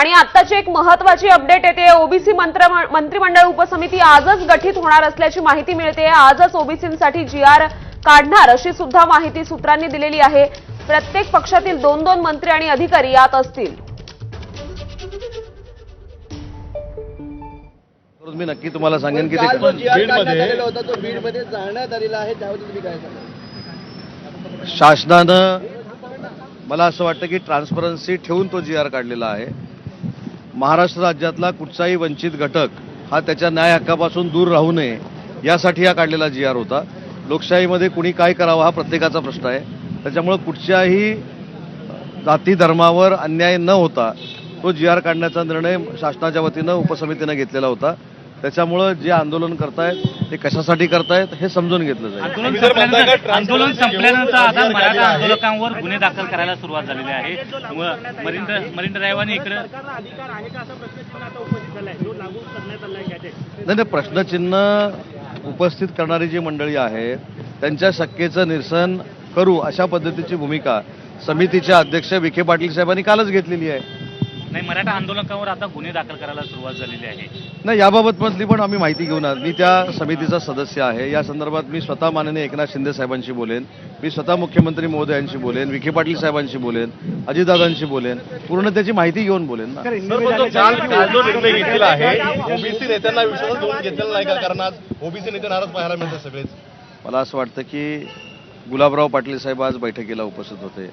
आणि आत्ताची एक महत्वाची अपडेट येते. ओबीसी मंत्र मंत्रिमंडळ उपसमिती आजच गठीत होणार असल्याची माहिती मिळते. आजच ओबीसीसाठी जी आर काढणार अशी सुद्धा माहिती सूत्रांनी दिलेली आहे. प्रत्येक पक्षातील दोन दोन मंत्री आणि अधिकारी यात असतील. मी नक्की तुम्हाला सांगेन की शासनानं मला असं वाटतं की ट्रान्सपरन्सी ठेवून तो जी आर काढलेला आहे. महाराष्ट्र राज्यातला कुठचाही वंचित घटक हा त्याच्या न्याय हक्कापासून दूर राहू नये यासाठी हा काढलेला जी आर होता. लोकशाहीमध्ये कुणी काय करावं हा प्रत्येकाचा प्रश्न आहे. त्याच्यामुळं कुठच्याही जाती धर्मावर अन्याय न होता तो जी आर काढण्याचा निर्णय शासनाच्या वतीनं उपसमितीनं घेतलेला होता. त्याच्यामुळं जे आंदोलन करतायत ते कशासाठी करतायत हे समजून घेतलं जाईल. आंदोलन का संपल्यानंतर आता मराठा. आंदोलकांवर गुन्हे दाखल करायला सुरुवात झालेली आहे. म- मरिंद मरिंद रायवानी इकडे नाही नाही प्रश्नचिन्ह उपस्थित करणारी जी मंडळी आहे त्यांच्या शक्येचं निरसन करू अशा पद्धतीची भूमिका समितीचे अध्यक्ष विखे पाटील साहेबांनी कालच घेतलेली आहे. नाही मराठा आंदोलकांवर आता गुन्हे दाखल करायला सुरुवात झालेली आहे. नाही याबाबत मधली पण आम्ही माहिती घेऊन आलो. मी त्या समितीचा सदस्य आहे. या संदर्भात मी स्वतः माननीय एकनाथ शिंदे साहेबांशी बोलेन. मी स्वतः मुख्यमंत्री महोदयांशी बोलेन विखे पाटील साहेबांशी बोलेन अजितदादांशी बोलेन. पूर्ण त्याची माहिती घेऊन बोलेन ना. निर्णय घेतलेला आहे ओबीसी नेत्यांना विश्वासात घेऊन घेतलेला नाही का? कारण आज ओबीसी नेते नाराज पाहायला मिळतात सगळेच. मला असं वाटतं की गुलाबराव पाटील साहेब आज बैठकीला उपस्थित होते.